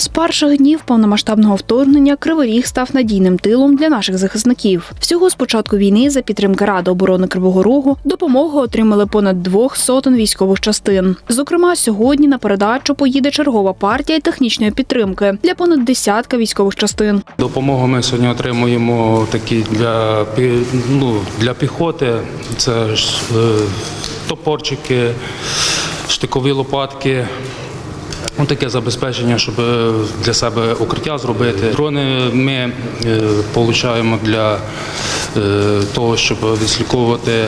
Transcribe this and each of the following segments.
З перших днів повномасштабного вторгнення Кривий Ріг став надійним тилом для наших захисників. Всього з початку війни за підтримки Ради оборони Кривого Рогу допомогу отримали понад двох сотень військових частин. Зокрема, сьогодні на передачу поїде чергова партія технічної підтримки для понад десятка військових частин. Допомогу ми сьогодні отримуємо такі для, ну, для піхоти. Це ж, е, топорчики, штикові лопатки. Ну, таке забезпечення, щоб е, для себе укриття зробити. Дрони ми е, отримуємо для е, того, щоб відслідковувати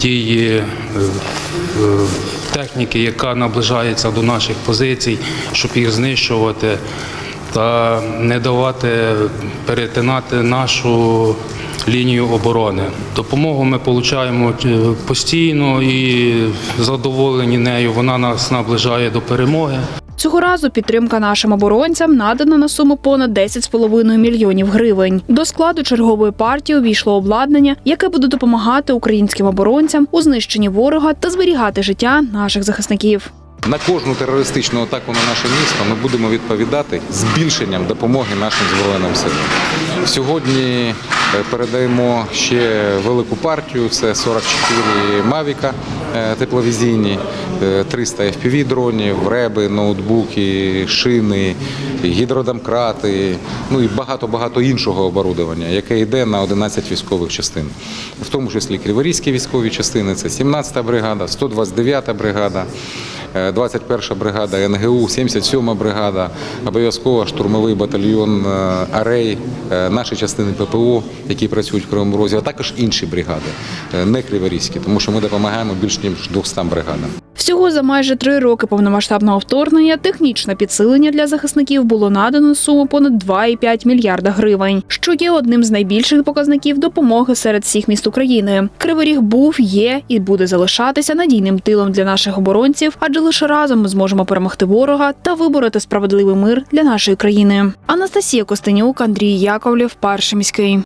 дії техніки, яка наближається до наших позицій, щоб їх знищувати та не давати перетинати нашу лінію оборони. Допомогу ми отримуємо постійно і задоволені нею. Вона нас наближає до перемоги. Цього разу підтримка нашим оборонцям надана на суму понад 10,5 мільйонів гривень. До складу чергової партії увійшло обладнання, яке буде допомагати українським оборонцям у знищенні ворога та зберігати життя наших захисників. На кожну терористичну атаку на наше місто ми будемо відповідати збільшенням допомоги нашим збройним силам. Сьогодні е, передаємо ще велику партію. Це 44 Мавіка е, тепловізійні, е, 300 FPV дронів, реби, ноутбуки, шини, гідродомкрати, ну і багато багато іншого оборудовання, яке йде на 11 військових частин, в тому числі криворізькі військові частини. Це 17-та бригада, 129-та бригада. Е, 21 бригада НГУ, 77 бригада, обов'язково штурмовий батальйон е, Арей, е, наші частини ППО, які працюють в Кривому Розі, а також інші бригади, е, не криворізькі, тому що ми допомагаємо більш ніж 200 бригадам. Всього за майже три роки повномасштабного вторгнення технічне підсилення для захисників було надано суму понад 2,5 мільярда гривень, що є одним з найбільших показників допомоги серед всіх міст України. Кривий Ріг був, є і буде залишатися надійним тилом для наших оборонців, адже лише разом ми зможемо перемогти ворога та вибороти справедливий мир для нашої країни. Анастасія Костенюк, Андрій Яковлів, перший міський.